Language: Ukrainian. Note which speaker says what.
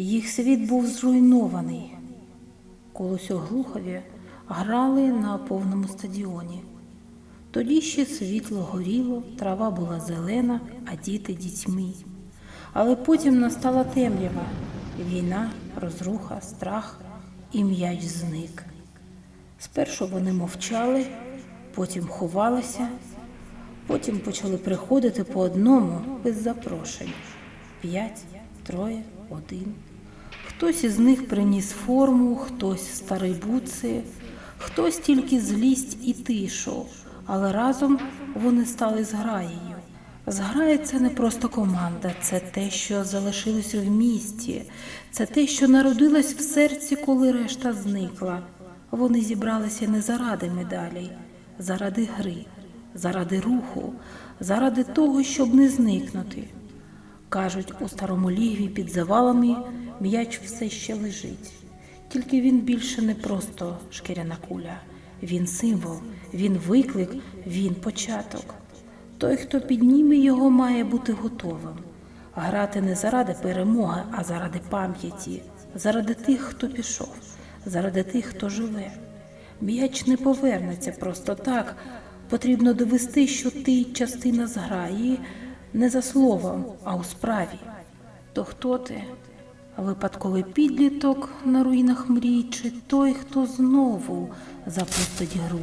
Speaker 1: Їх світ був зруйнований. Колись у Глухові грали на повному стадіоні. Тоді ще світло горіло, трава була зелена, а діти дітьми. Але потім настала темрява, війна, розруха, страх, і м'яч зник. Спершу вони мовчали, потім ховалися, потім почали приходити по одному без запрошень. П'ять, троє, один. Хтось із них приніс форму, хтось старий буци, хтось тільки злість і тишу, але разом вони стали зграєю. Зграя це не просто команда, це те, що залишилося в місті, це те, що народилось в серці, коли решта зникла. Вони зібралися не заради медалей, заради гри, заради руху, заради того, щоб не зникнути. Кажуть, у старому лігві під завалами м'яч все ще лежить. Тільки він більше не просто шкіряна куля. Він символ, він виклик, він початок. Той, хто підніме його, має бути готовим. Грати не заради перемоги, а заради пам'яті, заради тих, хто пішов, заради тих, хто живе. М'яч не повернеться просто так. Потрібно довести, що ти частина зграї не за словом, а у справі. То хто ти? Випадковий підліток на руїнах мрій, чи той, хто знову запустить гру?